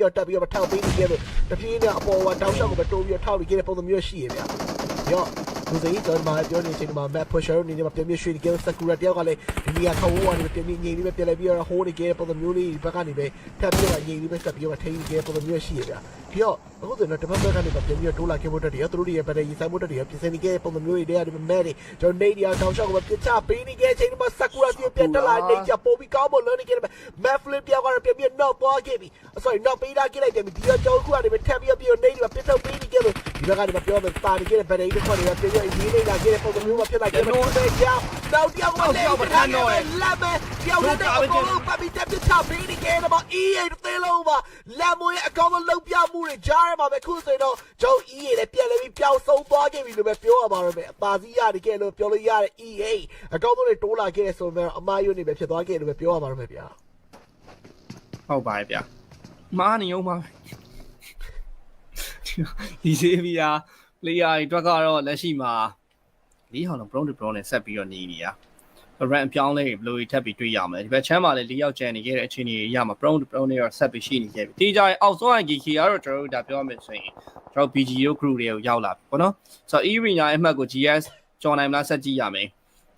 ပြီးတော့တက်ပြီးတော့ထောက်ပေးနေခဲ့လို့တပြေးနဲ့အပေါ်ကတောင်းလျှောက်ကိုပဲတိုးပြီးတော့ထောက်ပြီးခဲ့တဲ့ပုံစံမျိုးရှိရဗျာပြီးတော့ လူစိကျွန်တော်မှာပြောနေချိန်မှာ map pusher နေနေမှာပြင်းပြရွှေနေခဲ့စကူရာတယောက်ကလည်းဒီနေရာခေါင်းဝါနေပြင်းပြငြိမ်လေးပဲပြလဲပြီးတော့ဟိုးနေခဲ့တဲ့ပုံစံမျိုးလေးဘက်ကနေပဲထပ်ပြီးတော့ငြိမ်လေးပဲဆက်ပြီးတော့ထိန်းနေခဲ့တဲ့ပုံစံမျိုးရှိရဗျာပြီးတော့အခုဆိုတော့တပတ်ဘက်ကနေပြင်းပြတိုးလာခဲ့ဖို့တက်တယ်သူတို့ရဲ့ဗက်တဲ့ရေးဆိုင်ဖို့တက်တယ်ပြင်ဆင်နေခဲ့တဲ့ပုံစံမျိုးတွေတည်းကဒီမဲ့တွေကျွန်တော်နေဒီယာတောင်းလျှောက်ကိုပဲပြချပေးနေခဲ့ချိန်မှာစကူရာပြပြတက်လာနေကြပို့ပြီးကောင်းမလို့နေခဲ့တယ် map flip တယောက်ကတော့ပြင်းပြနောက်သွားခဲ့ပြီ sorry နောက်ပေးတာခဲ့လိုက်တယ်ဒီတော့ကျွန်တော်ခုကနေပဲထပ်ပြီးပြီးတော့နေဒီမှာပြစ်ထုတ်ပေးနေခဲ့လို့ဒီဘက်ကနေမှပြောမယ်ပါနေခဲ့တဲ့ဗက်တဲ့ရေးတစ်ခွက်တွေကပြင်းပြရေးနေတာခဲ့တဲ့ပုံစံမျိုးမှာဖြစ်လိုက်တယ်တော့ပဲကြောက်နောက်တယောက်ကလည်းလက်မဲတယောက်လည်းအကုန်လုံးပတ်ပြီးတက်ပြချပေးနေခဲ့တယ်ပေါ့ EA သေးလုံးပါလက်မွေးအကောင်လုံးလုံးပြမှုတွေကြားရမှာပဲခုဆိုတော့ကျွန်တော် EA လည်းပြန်လဲပြီးပျောက်ဆုံးသွားခဲ့ပြီလို့ပဲပြောရပါတော့မယ်အပါစီရတယ်ခဲ့လို့ပြောလို့ရတဲ့ EA အကောင်လုံးတွေတိုးလာခဲ့ဆိုတော့အမားယွန်းနေပဲဖြစ်သွားခဲ့လို့ပဲပြောရပါတော့မယ်ဗျာဟုတ်ပါရဲ့ဗျာမားနေအောင်ပါဒီစေးဗီယာလေ ယာတွေအတွက်ကတော့လက်ရှိမှာလေးဟောင်းလုံး brown to brown နဲ့ဆက်ပြီးတော့နေနေရ run အပြောင်းလဲဘယ်လိုထပ်ပြီးတွေ့ရမလဲဒီဘက်ချမ်းမှာလည်းလေးယောက်ကျန်နေခဲ့တဲ့အခြေအနေရမှာ brown to brown နဲ့တော့ဆက်ပြီးရှိနေခဲ့ပြီဒီကြရင်အောက်ဆုံးအကီခီကတော့ကျွန်တော်တို့ဒါပြောမယ်ဆိုရင်ကျွန်တော် BG တို့ crew တွေကိုရောက်လာပြီပေါ့နော်ဆိုတော့ E-Arena ရဲ့အမှတ်ကို GS ကျော်နိုင်မလားဆက်ကြည့်ရမယ်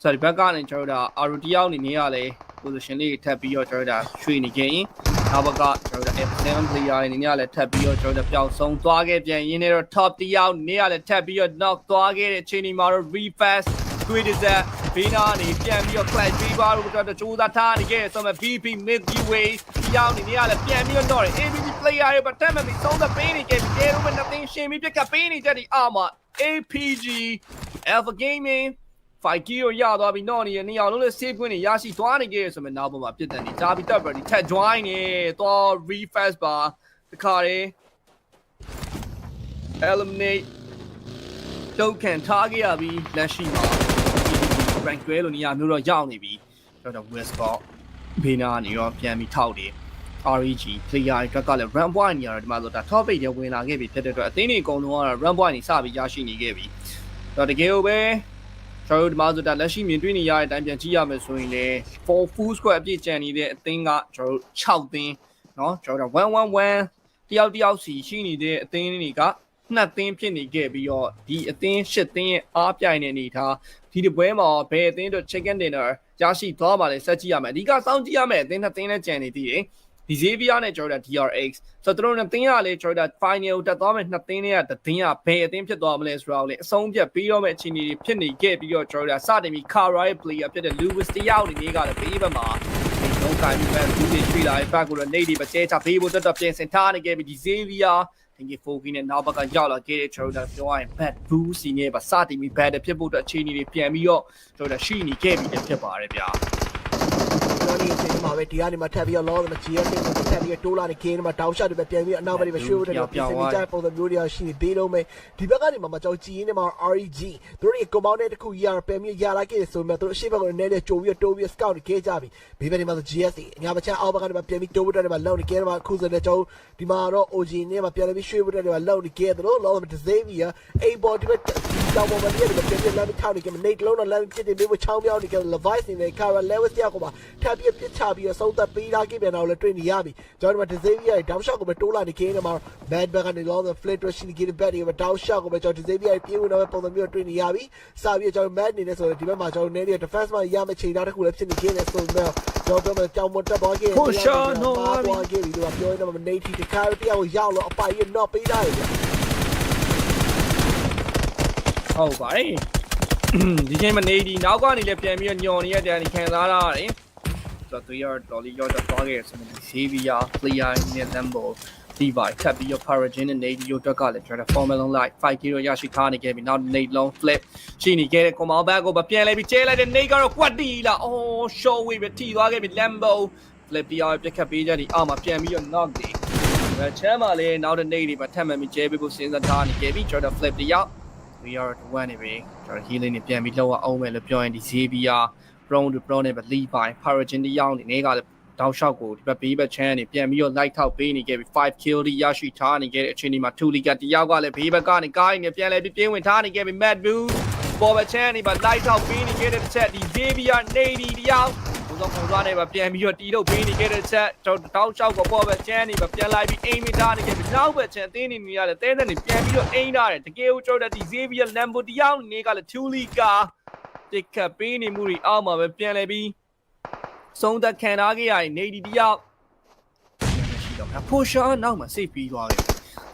ဆိုတော့ဒီဘက်ကနေကျွန်တော်တို့ဒါ RO တယောက်အနေနဲ့ကလည်း position လေးထပ်ပြီးတော့ကျွန်တော်တို့ဒါရွှေ့နေခဲ့ရင် နောက်ဘက်ကကျွန်တော်တို့ F7 player အနေနဲ့ကလည်းထပ်ပြီးတော့ကျွန်တော်တို့ပျောက်ဆုံးသွားခဲ့ပြန်ရင်းနဲ့တော့ top တယောက်နေကလည်းထပ်ပြီးတော့ knock သွားခဲ့တဲ့ချိန်ဒီမှာတော့ refast great is that ဘေးနာနေပြန်ပြီးတော့ clash ပြီးပါလို့တော့ကြိုးစားထားနေခဲ့ဆိုမှ VP Milky Way တယောက်အနေနဲ့ကလည်းပြန်ပြီးတော့ ABB player တွေပတ်သက်မှပြီးသုံးသက်ပေးနေခဲ့ပြီးအဲလိုပဲ nothing ရှင်းပြီးပြက်ကပေးနေကြတဲ့အာမ APG Alpha Gaming 5 key ကိုရသွားပြီးတော့နေရနေအောင်လုံးလေး save ခွင့်တွေရရှိသွားနေခဲ့ရဆိုမှနောက်ပေါ်မှာပြစ်ဒဏ်တွေဂျာဘီတက်ဘယ်ဒီထက် join နေတော့ refresh ပါတခါတည်း eliminate တုတ်ခံထားခဲ့ရပြီးလက်ရှိမှာ rank တွဲလို့နေရာမျိုးတော့ရောက်နေပြီကျွန်တော် Westport ဘေးနာကနေရောပြန်ပြီးထောက်တယ် REG player အတွက်ကလည်း run point နေရာတော့ဒီမှာဆိုဒါ top 8တွေဝင်လာခဲ့ပြီဖြစ်တဲ့အတွက်အသင်းတွေအကုန်လုံးကတော့ run point နေစပြီးရရှိနေခဲ့ပြီတော့တကယ်လို့ပဲ ကျွန်တော်တို့ဒီမှာဆိုတာလက်ရှိမြင်တွေ့နေရတဲ့အတိုင်းပြန်ကြည့်ရမယ်ဆိုရင်လည်း4 full square အပြည့်ကျန်နေတဲ့အသင်းကကျွန်တော်တို့6သင်းเนาะကျွန်တော်တို့111တယောက်တယောက်စီရှိနေတဲ့အသင်းတွေကနှစ်သင်းဖြစ်နေခဲ့ပြီးတော့ဒီအသင်း၈သင်းရဲ့အားပြိုင်တဲ့အနေထားဒီတပွဲမှာဘယ်အသင်းတို့ chicken dinner ရရှိသွားပါလဲဆက်ကြည့်ရမယ်အဓိကစောင့်ကြည့်ရမယ်အသင်းနှစ်သင်းနဲ့ကြံနေသေးတယ် ဒီ Xavier နဲ့ Jordan DRX ဆိုတော့တို့နှစ်သင်းကလည်း Jordan final တက်သွားမယ်နှစ်သင်းတွေကတသင်းကဘယ်အသင်းဖြစ်သွားမလဲဆိုတော့လေအဆုံးဖြတ်ပြီးတော့မဲ့အခြေအနေတွေဖြစ်နေခဲ့ပြီးတော့ Jordan စတင်ပြီး Kara ရဲ့ player ဖြစ်တဲ့ Lewis တယောက်အနေနဲ့ကလည်းဘေးဘက်မှာလုံးကိုင်းပြီးပဲသူတွေထွေလာတဲ့ဘက်ကိုတော့နေဒီပဲကျဲချဘေးဘုတ်တက်ပြင်ဆင်ထားနေခဲ့ပြီးဒီ Xavier တင်ကြီးဖိုကီနဲ့နောက်ဘက်ကရောက်လာခဲ့တဲ့ Jordan ပြောရရင် bad boost စီနဲ့ပါစတင်ပြီး bad ဖြစ်ဖို့အတွက်အခြေအနေတွေပြန်ပြီးတော့ Jordan ရှိနေခဲ့ပြီးဖြစ်ပါတယ်ဗျာ ကျွန်တော်ဒီအချိန်မှာပဲဒီကနေမှထပ်ပြီးတော့လောမှာ GS နဲ့ထပ်ပြီးတိုးလာနေခင်းမှာတောင်းရှော့တွေပဲပြန်ပြီးအနောက်ဘက်တွေပဲရွှေ့ဖို့တယ်ပြင်ဆင်နေကြပုံစံမျိုးတွေရှိနေသေးလုံးပဲဒီဘက်ကနေမှမကြောက်ကြည်ရင်းနဲ့မှာ REG သူတို့ရဲ့ compound နဲ့တခုရပြန်ပြီးရလာခဲ့ဆိုမှသူတို့အရှိဘက်ကနေနဲ့ကြိုပြီးတိုးပြီး scout တွေခဲ့ကြပြီဘေးဘက်တွေမှာ GS အညာမချမ်းအောက်ဘက်ကနေမှပြန်ပြီးတိုးဖို့တယ်မှာလောက်နေခဲ့မှာအခုဆိုတော့ကျွန်တော်ဒီမှာတော့ OG နဲ့မှပြန်ပြီးရွှေ့ဖို့တယ်မှာလောက်နေခဲ့တယ်လို့လောမှာ Xavier အိမ်ပေါ်ဒီဘက်တောင်ပေါ်မှာပြည့်တယ်ပြန်ပြီးလမ်းထောက်နေကြမနေလုံးတော့လမ်းပြစ်တယ်ပြီးချောင်းပြောင်းနေကြ Levice နေ Cara Lewis တယောက်ကမှထပ်ပြီးပြစ်ချပြီးတော့ဆုံးသက်ပေးထားခဲ့ပြန်တော့လည်းတွေ့နေရပြီကျွန်တော်တို့ Xavier ရဲ့ down shot ကိုပဲတိုးလာနေခင်းနေမှာ Mad Back ကနေလော the flit ရှိနေခဲ့တဲ့ back တွေပဲ down shot ကိုပဲကျွန်တော် Xavier ရဲ့ပြေးဝင်တော့ပုံစံမျိုးတွေ့နေရပြီစပြီးကျွန်တော် Mad နေနေဆိုတော့ဒီဘက်မှာကျွန်တော်နေနေ defense မှာရမယ့်ချိန်သားတစ်ခုလည်းဖြစ်နေခဲ့တယ်ဆိုတော့ကျွန်တော်တို့ကြောင်မတက်သွားခဲ့သွားခဲ့ပြီးတော့ပြောနေမှာနေတီတခါတယောက်ရောက်တော့အပိုင်ရတော့ပေးထားတယ်ဟုတ်ပါတယ်ဒီချိန်မနေဒီနောက်ကနေလည်းပြန်ပြီးတော့ညော်နေရတဲ့ဒီခံစားရရတယ်ဆို တော့သူရတော်လီရောတော့သွားခဲ့ဆိုတော့ Xavier player နဲ့ Lambo ဒီပါထပ်ပြီးတော့ Paragin နဲ့ Nate ရောတက်ကလည်းကျွန်တော် Formula Light 5 kilo ရရှိထားနေခဲ့ပြီနောက် Nate long flip ရှိနေခဲ့တဲ့ Command Back ကိုပြန်လဲပြီးကျဲလိုက်တဲ့ Nate ကတော့ကွက်တီလာအော် show way ပဲထိသွားခဲ့ပြီ Lambo flip တရားပြက်ခတ်ပေးကြဒီအောက်မှာပြန်ပြီးတော့ knock တယ်အဲချမ်းမှာလည်းနောက်တဲ့ Nate တွေပါထပ်မှန်ပြီးကျဲပေးဖို့စဉ်းစားထားနေခဲ့ပြီကျွန်တော် flip တယောက် we are the one နေပြီကျွန်တော် healing နဲ့ပြန်ပြီးလောက်အောင်မယ်လို့ပြောရင်ဒီ Xavier prone to prone နဲ့ပဲ lead by Paragin တယောက်နေနေကလည်းတောက်လျှောက်ကိုဒီဘက်ဘေးဘက်ချမ်းနေပြန်ပြီးတော့ light ထောက်ပေးနေခဲ့ပြီ5 kill တိရရှိထားနေခဲ့တဲ့အချိန်ဒီမှာ2လီကတယောက်ကလည်းဘေးဘက်ကနေကားနေပြန်လဲပြီးပြင်းဝင်ထားနေခဲ့ပြီ Mad Blue ပေါ်ဘက်ချမ်းနေပါ light ထောက်ပေးနေခဲ့တဲ့တစ်ချက်ဒီ Xavier Nady တယောက်ကိုစောခုံသွားနေပါပြန်ပြီးတော့တီတော့ပေးနေခဲ့တဲ့ချက်ကျွန်တော်တောက်လျှောက်ကပေါ်ပဲကျန်းနေပါပြန်လိုက်ပြီးအိမ်မီထားနေခဲ့ပြီးနောက်ပဲချန်တင်းနေနေရတယ်တဲတဲ့နေပြန်ပြီးတော့အိမ်ထားတယ်တကယ်ကိုကျွန်တော်ဒီ Xavier Lambo တယောက်နေကလည်း Tully က တစ်ခတ်ပေးနေမှုတွေအောက်မှာပဲပြန်လဲပြီးဆုံးသက်ခံထားခဲ့ရရင်နေဒီတယောက်ရှိတော့ဖိုရှာနောက်မှာစိတ်ပြီးသွားတယ်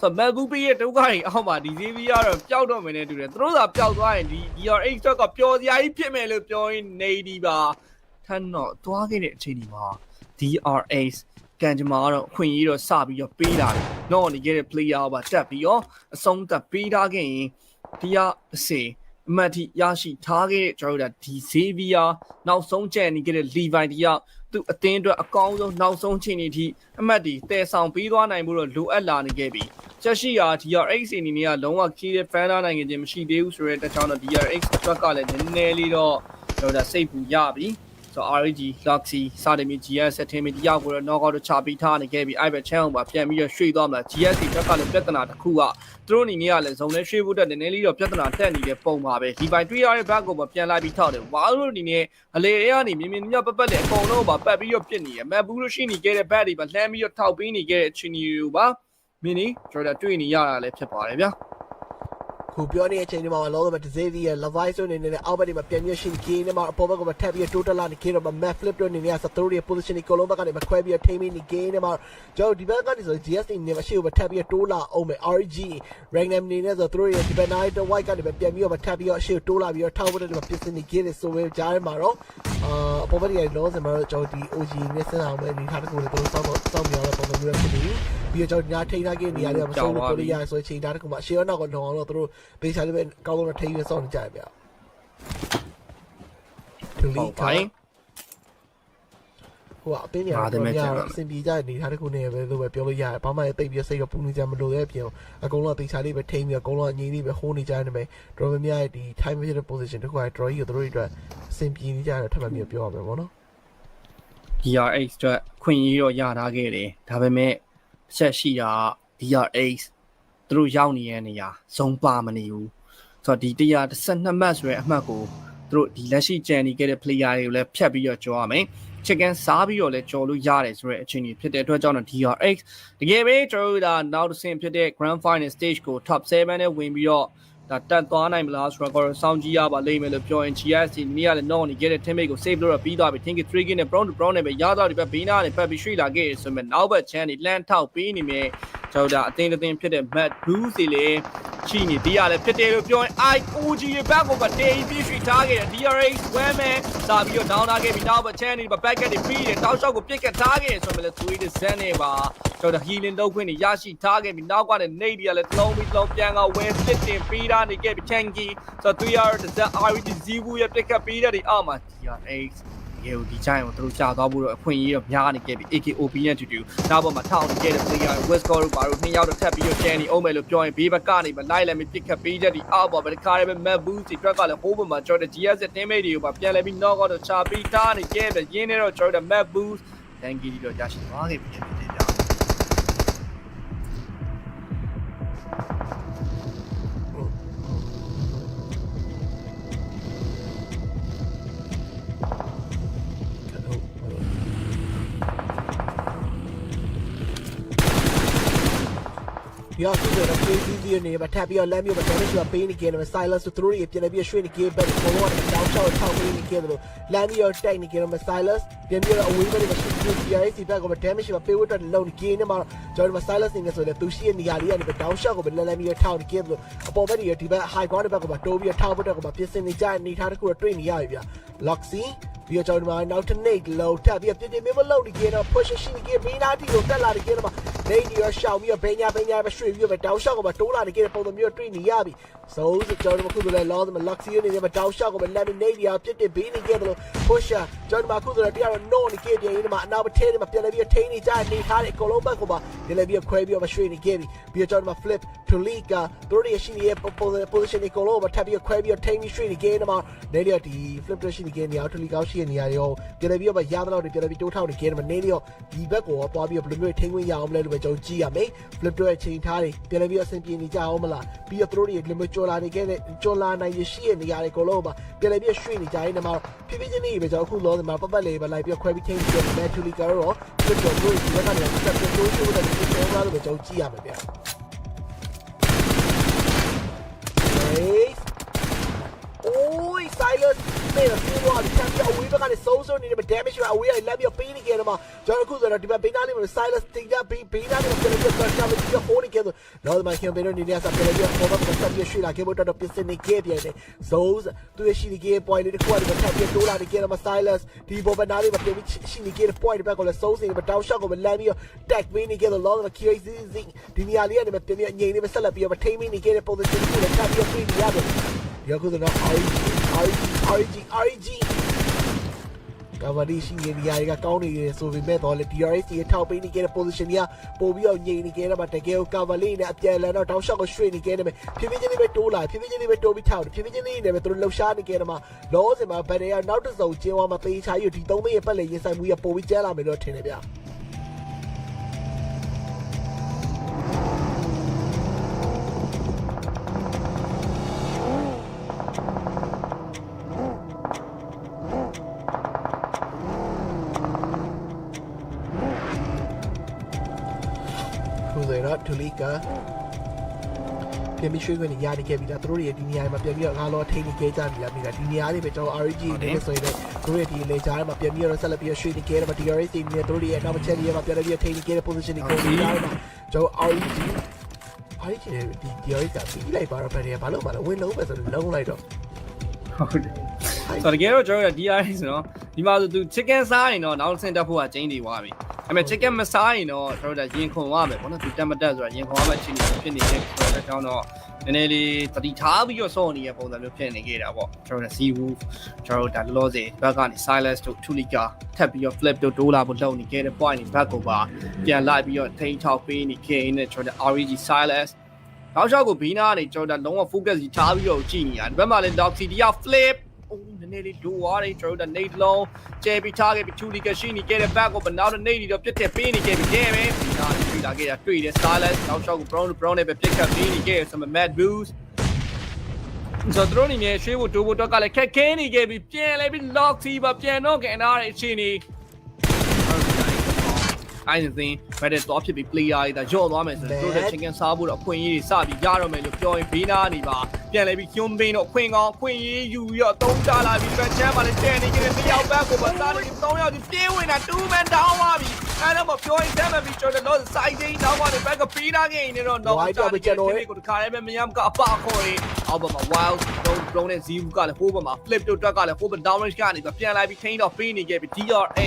ဆိုတော့မက်ဘူးပေးရဲ့ဒုက္ခတွေအောက်မှာဒီ Xavier ကတော့ပျောက်တော့မယ်နဲ့တူတယ်သူတို့သာပျောက်သွားရင်ဒီ DRH ကပျော်စရာကြီးဖြစ်မယ်လို့ပြောရင်နေဒီပါထန်တော့သွားခဲ့တဲ့အချိန်ဒီမှာ DRS ကန်ဂျမာကတော့အခွင့်အရေးတော့စပြီးတော့ပေးလာတယ်။တော့နေခဲ့တဲ့ player ပါတက်ပြီးတော့အဆုံးသက်ပေးထားခဲ့ရင်ဒီကတစ်စေ အမှတ်ထိရရှိထားခဲ့တဲ့ကျွန်တော်တို့ကဒီ Xavier နောက်ဆုံးကျန်နေခဲ့တဲ့ Levi တယောက်သူအသင်းအတွက်အကောင်းဆုံးနောက်ဆုံးချိန်နေထိအမှတ်ဒီတည်ဆောင်ပေးသွားနိုင်မှုတော့လိုအပ်လာနေခဲ့ပြီ။ချက်ရှိရာ DRX အနေနဲ့ကလုံးဝ key တဲ့ fan နိုင်ခြင်းမရှိသေးဘူးဆိုတဲ့အတွက်ကြောင့်တော့ DRX အတွက်ကလည်းနည်းနည်းလေးတော့ကျွန်တော်တို့စိတ်ပူရပြီ။ ဆိုတော့ RG Luxy စတယ်မြေ GS ဆက်ထင်းမြေတယောက်ကိုတော့ knockout ချပြီးထားနေခဲ့ပြီးအဲ့ဘက် channel မှာပြန်ပြီးတော့ရွှေ့သွားမလား GS ဘက်ကလည်းပြဿနာတစ်ခုကသူတို့အနေနဲ့ကလည်းဇုံနဲ့ရွှေ့ဖို့တက်နည်းနည်းလေးတော့ပြဿနာတက်နေတဲ့ပုံပါပဲဒီပိုင်တွေ့ရတဲ့ဘက်ကိုမပြန်လိုက်ပြီးထောက်တယ်ဝါတို့အနေနဲ့အလေတွေကနေမြင်မြင်မြတ်ပတ်ပတ်နဲ့အကုန်လုံးပါပတ်ပြီးတော့ပြစ်နေရမက်ဘူးလို့ရှိနေခဲ့တဲ့ဘက်တွေပါလှမ်းပြီးတော့ထောက်ပေးနေခဲ့တဲ့ချင်းကြီးတွေပါမင်းနီကျွန်တော်တွေ့နေရတာလည်းဖြစ်ပါတယ်ဗျာ ခုပြောနေတဲ့အချိန်ဒီမှာလောကမှာ Xavier Levi ဆိုနေနေတဲ့အောက်ဘက်ဒီမှာပြန်ပြရှင် gain နဲ့မှာအပေါ်ဘက်ကမှာထပ်ပြီး total လာနေခဲ့တော့ map flip တော့နေနေစသူတို့ရဲ့ position ကိုလုံးဘက်ကနေမခွဲပြီး taiming နေ gain နဲ့မှာကျွန်တော်ဒီဘက်ကနေဆို GS နေမှာရှေ့ကိုထပ်ပြီးတိုးလာအောင်မယ် RG Random နေနေဆိုသူတို့ရဲ့ဒီဘက် night white ကနေပြန်ပြီးတော့ထပ်ပြီးတော့ရှေ့ကိုတိုးလာပြီးတော့ထောက်ဖို့တဲ့ဒီမှာပြင်ဆင်နေခဲ့တယ်ဆိုပဲကြားထဲမှာတော့အာအပေါ်ဘက်ကနေလောစင်မှာတော့ကျွန်တော်ဒီ OG နဲ့ဆက်အောင်ပဲဒီထားတစ်ခုလည်းသူတို့စောင့်တော့စောင့်မျှော်တဲ့ပုံစံမျိုးဖြစ်နေပြီးပြီးတော့ကျွန်တော်ညာထိန်းထားခဲ့နေရတယ်မဆုံးလို့ပြောလို့ရတယ်ဆိုချိန်သားတစ်ခုမှာရှေ့ရောနောက်ကတော့တော့သူတို့ဘေးချာလေးပဲကောင်းတော့ထိန်းရစောင့်နေကြရဗျာသူလီဟုတ်ကပါရင်ဟိုအပင်းညာတော့ညာအစင်ပြေကြတဲ့နေထားတစ်ခုနဲ့ပဲလို့ပဲပြောလို့ရတယ်ဘာမှတိတ်ပြီးစိတ်ကပူနေကြမလို့ရဲ့ပြင်အကုန်လုံးတေချာလေးပဲထိန်းပြီးအကုန်လုံးအငြင်းလေးပဲဟိုးနေကြတယ်ပဲတော်တော်များများဒီ time ဖြစ်တဲ့ position တစ်ခုကတော်ကြီးကိုတို့တွေအတွက်အစင်ပြေနေကြတယ်ထပ်မပြီးပြောရမယ်ပေါ့နော် DRX အတွက်ခွင့်ရေးတော့ရထားခဲ့တယ်ဒါပေမဲ့ဆက်ရှိတာက DRX သူတို့ရောက်နေတဲ့နေရာဇုံပါမနေဘူးဆိုတော့ဒီ112မှတ်ဆိုတဲ့အမှတ်ကိုသူတို့ဒီလက်ရှိကြံနေခဲ့တဲ့ player တွေကိုလည်းဖြတ်ပြီးတော့ကြောရမယ် chicken စားပြီးတော့လည်းကြော်လို့ရတယ်ဆိုတဲ့အခြေအနေဖြစ်တဲ့အတွက်ကြောင့်တော့ DRX တကယ်ပဲကျွန်တော်တို့ဒါနောက်တစ်ဆင့်ဖြစ်တဲ့ Grand Final Stage ကို Top 7နဲ့ဝင်ပြီးတော့ ဒါတက်သွားနိုင်မလားဆိုတော့စောင့်ကြည့်ရပါလိမ့်မယ်လို့ပြောရင် GS ဒီနေ့ကလည်း non နေခဲ့တဲ့ teammate ကို save လုပ်တော့ပြီးသွားပြီ think 3 game နဲ့ brown to brown နဲ့ပဲရတော့ဒီဘက်ဘေးနားနဲ့ပတ်ပြီးရွှေ့လာခဲ့ရဆိုမှနောက်ဘက် chance တွေလမ်းထောက်ပေးနေမယ်ကျွန်တော်ဒါအတင်းအတင်းဖြစ်တဲ့ Matt Blue စီလေ ရှိနေဒီရလည်းဖြစ်တယ်လို့ပြောရင် IOG ရဲ့ဘက်ကိုပဲတေးပြီးရွှေ့ထားခဲ့တယ် DRX Wellman လာပြီးတော့ down လာခဲ့ပြီးနောက်ဘက် chance တွေပဲ backet တွေပြီးတယ်တောက်လျှောက်ကိုပြစ်ကတ်ထားခဲ့ရဆိုမှလည်း3 de zen နဲ့ပါကျွန်တော် healing တော့ခွင့်တွေရရှိထားခဲ့ပြီးနောက်ကနေ Nate တွေကလည်းတစ်လုံးပြီးတစ်လုံးပြန်ကဝဲစစ်တင်ပေးတာနေခဲ့ပြီး Tanky ဆိုတော့3 hour တစ်စက် RG Zivu ရဲ့ pick up ပေးတဲ့ဒီအောက်မှာ DRX ရေဒီချိုင်းကိုသူတို့ကြာသွားဖို့တော့အခွင့်အရေးတော့များနေခဲ့ပြီး AKOB နဲ့တူတူနောက်ပေါ်မှာထောက်နေခဲ့တဲ့ player Westcore တို့ဘာလို့နှစ်ယောက်တော့ထပ်ပြီးတော့ Jenny အောင်မယ်လို့ပြောရင်ဘေးဘက်ကနေမလိုက်လည်းမ pick up ပေးတဲ့ဒီအောက်ပေါ်မှာဒီခါရဲပဲ Map Boost ဒီ track ကလည်းဟိုးပေါ်မှာကျွန်တော် GS ရဲ့ teammate တွေကိုပါပြန်လဲပြီး knock out တော့ချပြီးထားနေခဲ့ပြီးရင်းနေတော့ကျွန်တော် Map Boost တန်ကီတော့ရရှိသွားခဲ့ပြီဖြစ်တယ် ဗျာဒီတော့သူတို့က KCC နေမှာထပ်ပြီးတော့လမ်းမျိုးမှာ damage ကပေးနေကြတယ် silence သူတို့တွေပြန်ပြီးရွှေ့နေကြပဲဘလုံးကတောင်းချောက်ထောက်ပေးနေကြတယ်လို့လမ်းပြီးတော့တိုက်နေကြတယ် silence ပြန်ပြီးတော့အဝေးဘက်မှာရှိနေ PRC ဘက်ကမှာ damage ကပေးဝတ်တော့လုံနေကြနေမှာကျွန်တော်တို့ silence နေဆိုတော့သူရှိရဲ့နေရာလေးကနေတောင်းချောက်ကိုလမ်းလမ်းပြီးတော့ထောက်နေကြတယ်လို့အပေါ်ဘက်တွေဒီဘက် high ground ဘက်ကမှာတိုးပြီးတော့ထောက်ဖို့တော့ကမှာပြင်ဆင်နေကြနေထားတစ်ခုတော့တွေ့နေရပြီဗျ Loxy ပြီးတော့ကျွန်တော်တို့နောက်တစ်နေ့လောက်ထပ်ပြီးပြင်းပြင်းမမလုံနေကြတော့ push ရှိနေကြဘေးနာတီကိုတက်လာနေကြတော့နေဒီရရှောင်းပြီးဘဲညာဘဲညာပဲရွှေ့ပြီးပဲတောင်းရှောက်ကမှတိုးလာနေကြတဲ့ပုံစံမျိုးတွေ့နေရပြီဆိုကျွန်တော်တို့ခုဆိုလဲလောသမ Luxy နေနေမှာတောင်းရှောက်ကမှလက်နေဒီရပြစ်တင်ဘေးနေကြတယ်လို့ push ကျွန်တော်တို့ခုဆိုလဲတရားတော့ no နေကြတယ်ဒီမှာအနောက်ဘက်ထဲမှာပြန်လဲပြီးထိန်းနေကြနေထားတဲ့အကုန်လုံးဘက်ကမှဒီလဲပြီးခွဲပြီးမှရွှေ့နေကြပြီပြီးတော့ကျွန်တော် flip to league ကတို့ရရှိနေတဲ့ position တွေအကုန်လုံးမှာထပ်ပြီးခွဲပြီးထိန်းပြီးရွှေ့နေကြတယ်မှာနေရဒီ flip ရှိနေကြနေအောင် to league ကောင်းရှိနေရရောပြန်လဲပြီးတော့ရသလောက်တွေပြန်လဲပြီးတိုးထောက်နေကြတယ်မှာနေရောဒီဘက်ကိုသွားပြီးဘယ်လိုမျိုးထိန်းခွင့်ရအောင်လဲလို့ပဲပဲကျွန်တော်ကြည့်ရမယ် flip တော့ချိန်ထားတယ်ပြန်လည်းပြီးတော့အဆင်ပြေနေကြအောင်မလားပြီးတော့သူတို့တွေလမကြော်လာနေခဲ့တဲ့ကြော်လာနိုင်ရရှိတဲ့နေရာတွေကိုလုံးပါပြန်လည်းပြီးရွှေ့နေကြရင်ဒီမှာဖြည်းဖြည်းချင်းလေးပဲကျွန်တော်အခုလောဒီမှာပတ်ပတ်လေးပဲလိုက်ပြီးခွဲပြီးချိန်ပြီးတော့ mentally ကတော့ flip တော့တို့ဒီဘက်ကနေတက်ပြီးတိုးချိုးတဲ့ဒီကျော်လာလို့ပဲကျွန်တော်ကြည့်ရမယ်ဗျာ မေ့ပြေးသွားတယ်ချန်ပီယံဝေးဘက်ကနေဆုံးဆုံးနေတယ်မ damage ရအဝေးကနေလက်ပြီးပေးနေခဲ့တယ်မှာကျွန်တော်အခုဆိုတော့ဒီဘက်ဘေးနားလေးမှာ Silas တင်ကြပြီးဘေးနားကနေကျွန်တော်ပြန်ပြန်ချမ်းပြီးဟိုးနေခဲ့ဆိုတော့ဒီမှာခင်ဗျားတို့နေနေဆက်ပြန်ပြီး over ကိုဆက်ပြီးရှိလာခဲ့ဖို့တော့ပြင်ဆင်နေခဲ့ပြန်တယ် Zones သူရရှိနေခဲ့ point လေးတစ်ခုကတော့ဆက်ပြီးတိုးလာနေခဲ့တယ်မှာ Silas ဒီဘောဘက်နားလေးမှာပြန်ပြီးရှိနေခဲ့တဲ့ point ဘက်ကလည်းဆုံးစင်နေမှာ down shot ကိုလမ်းပြီးတော့ tag ပေးနေခဲ့တော့ long က KZ ဒီနေရာလေးကနေပြန်ပြီးအငိမ့်လေးပဲဆက်လက်ပြီးတော့ထိမ့်မိနေခဲ့တဲ့ပုံစံတစ်ခုလည်းဆက်ပြီးပြေးနေရတယ်ဒီအခုဆိုတော့ RE RE RG RG ကဘာဒီရှိနေနေရာတွေကကောင်းနေတယ်ဆိုပေမဲ့တော့လေ DRS ရဲ့ထောက်ပေးနေခဲ့တဲ့ position ကပို့ပြီးတော့ငြိမ်နေခဲ့တော့မှတကယ်ကို cover လေးနဲ့အပြန်လန်တော့တောက်လျှောက်ကိုရွှေ့နေခဲ့တယ်ပဲဖြည်းဖြည်းချင်းလေးပဲတိုးလာဖြည်းဖြည်းချင်းလေးပဲတိုးပြီးထောက်တယ်ဖြည်းဖြည်းချင်းလေးနဲ့ပဲသူတို့လှုပ်ရှားနေခဲ့တော့မှလောစင်မှာဗန်တွေကနောက်တစ်စုံကျင်းသွားမှပေးချာယူဒီသုံးမိရဲ့ပတ်လေရင်ဆိုင်မှုရပို့ပြီးကျဲလာမယ်လို့ထင်တယ်ဗျာ ဆိုရင်တော့ဒူလီကပြန်ပြီးရွှေ့ခွင့်ရနေခဲ့ပြီလားသူတို့ရဲ့ဒီနေရာမှာပြန်ပြီးတော့ငါလောထိနေခဲ့ကြပြီလားမိတာဒီနေရာလေးပဲကျွန်တော် RG နေဆိုရင်သူတို့ရဲ့ဒီလေကြားမှာပြန်ပြီးတော့ဆက်လက်ပြီးရွှေ့နေခဲ့တယ်မှာ DRS နေသူတို့ရဲ့နောက်ချက်လေးမှာပြန်ပြီးထိနေခဲ့တဲ့ position ကိုကိုရအောင်ကျွန်တော် RG RG ရဲ့ဒီ DRS ကပြီးလိုက်ပါတော့ပြန်ရဘာလို့မလဲဝင်လုံးပဲဆိုလုံးလိုက်တော့ဟုတ်တယ်ဆိုတော့တကယ်တော့ကျွန်တော်တို့ DRS နော်ဒီမှာဆိုသူ chicken စားရင်တော့နောက်ဆင်တက်ဖို့ကကျင်းနေသွားပြီ အဲ့မဲ့ chicken မစားရင်တော့ကျွန်တော်တို့ရင်ခုန်ရမယ်ပေါ့နော်သူတက်မတက်ဆိုတာရင်ခုန်ရမယ့်အခြေအနေဖြစ်နေတယ်ဆိုတော့ကြောင်းတော့နည်းနည်းလေးတတိထားပြီးတော့စောင့်နေတဲ့ပုံစံမျိုးဖြစ်နေခဲ့တာပေါ့ကျွန်တော်တို့ sea wolf ကျွန်တော်တို့ဒါလောလောဆယ်ဘက်ကနေ silence တို့ tulika ထပ်ပြီးတော့ flip တို့တိုးလာဖို့လုပ်နေခဲ့တဲ့ point ဘက်ကိုပါပြန်လိုက်ပြီးတော့ထိန်းချောက်ပေးနေခဲ့တဲ့ကျွန်တော်တို့ RG silence နောက်လျှောက်ကိုဘီနာကနေကျွန်တော်တို့လုံးဝ focus ကြီးထားပြီးတော့ကြည့်နေတာဒီဘက်မှာလည်း Doxy တရား flip အိုးနည်းနည်းလေးဒိုးသွားတယ်ကျွန်တော်တို့ Nate လုံးကျဲပြီး target ပြီး Tulika ရှိနေခဲ့တဲ့ back ကိုဘနောက်တော့ Nate တော့ပြတ်တက်ပေးနေခဲ့ပြီတဲ့ပဲဘီနာတွေ့လာခဲ့တာတွေ့တယ် silence နောက်လျှောက်ကို brown brown နဲ့ပဲပြတ်ခတ်ပေးနေခဲ့တယ်ဆိုမှ mad boost ဆိုတော့သူတို့အနေနဲ့ရွှေဖို့တိုးဖို့တော့ကလည်းခက်ခဲနေခဲ့ပြီးပြန်လဲပြီး lock စီပါပြန်တော့ကန်ထားတဲ့အခြေအနေ အိုင်းသင်းဘယ်တဲ့တော့ဖြစ်ပြီး player တွေဒါကြော့သွားမယ်ဆိုတော့သူတို့ chicken စားဖို့တော့အခွင့်အရေးတွေစပြီးရတော့မယ်လို့ပြောရင်ဘေးနာနေပါပြန်လဲပြီး human being တော့အခွင့်ကောင်းအခွင့်အရေးယူပြီးတော့သုံးချလာပြီးပြန်ချမ်းပါလေတဲနေကြတဲ့တယောက်ဘက်ကိုပါစားနေပြီး၃ယောက်ဒီပြေးဝင်တာ2 man down သွားပြီအဲ့တော့မပြောရင်ဆက်မပြီးကျွန်တော်တို့ side day နောက်ကနေဘက်ကပေးနာခဲ့နေတော့တော့ကိုတခါတည်းပဲမရမ်းကအပခေါ်နေအောက်ဘက်မှာ wild drone drone နဲ့ zero ကလည်းဟိုးဘက်မှာ flip တို့တွက်ကလည်းဟိုးဘက် down range ကနေပြန်လိုက်ပြီးထိန်းတော့ပေးနေခဲ့ပြီး DRA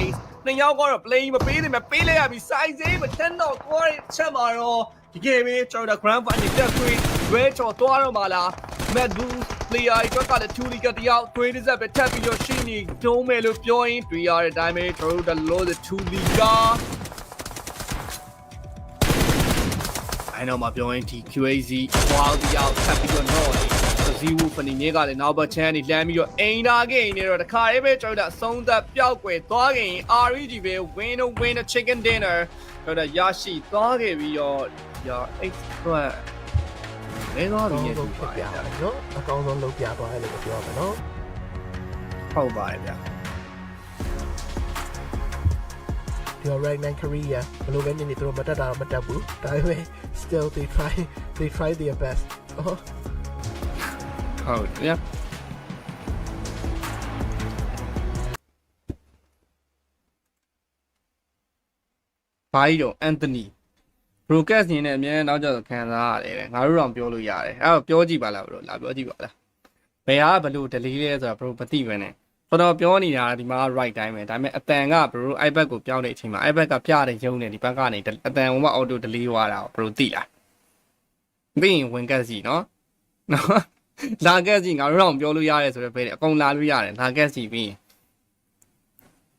နှစ်ယောက်ကတော့ play မပေးနိုင်မပေးလိုက်ရပြီး size မထက်တော့ကိုယ်ချက်မှာတော့ဒီ game ကျွန်တော် grand final တက်ခွေ red ချော်သွားတော့မှာလား mad boost player အတွက်ကလည်း2လီကတယောက်တွေးတစ်စက်ပဲထပ်ပြီးတော့ရှိနေဒုံးမယ်လို့ပြောရင်တွေ့ရတဲ့အတိုင်းပဲကျွန်တော်တို့ the low the 2လီကအဲ့တော့မှပြောရင်ဒီ QAZ ဟွာဒီရောက်ထပ်ပြီးတော့တော့ ဇီဝဖနီနေကလည်းနောက်ဘချမ်းနေလမ်းပြီးတော့အိမ်နာခဲ့နေတော့တခါလေးပဲကျွန်တော်တို့အဆုံးသက်ပျောက်ကွယ်သွားခဲ့ရင် REG ပဲ win to win a chicken dinner ကျွန်တော်တို့ရရှိသွားခဲ့ပြီးတော့ရ8အတွက်လဲသွားအပြီကောင်းရဲ့ဆုံးဖြစ်ပြတယ်နော်အကောင်းဆုံးလုပ်ပြသွားတယ်လို့ပြောမှာနော်ဟုတ်ပါတယ်ဗျာ your right man career ဘယ်လိုပဲနေနေသူတို့မတက်တာတော့မတက်ဘူးဒါပေမဲ့ still they try they try their best ဟော ဟုတ်ဗျာဘာကြီးတော့အန်တိုနီဘရိုကက်နေနဲ့အများနောက်ကျတော့ခံစားရတယ်တဲ့ငါတို့တော့ပြောလို့ရတယ်အဲ့တော့ပြောကြည့်ပါလားဘရိုလာပြောကြည့်ပါလားဘယ်ဟာဘလို့ delay လဲဆိုတာဘရိုမသိပဲနဲ့ကျွန်တော်ပြောနေတာဒီမှာ right တိုင်းပဲဒါပေမဲ့အတန်ကဘရို iPad ကိုပြောင်းတဲ့အချိန်မှာ iPad ကပြတဲ့ရုံနဲ့ဒီဘက်ကနေအတန်ဝင်မ auto delay သွားတာဘရိုသိလားပြီးရင်ဝင်ကက်စီနော်နော် လာကက်စီငါတို့တော့ပြောလို့ရတယ်ဆိုတော့ပဲအကုန်လာလို့ရတယ်လာကက်စီပြီးရင်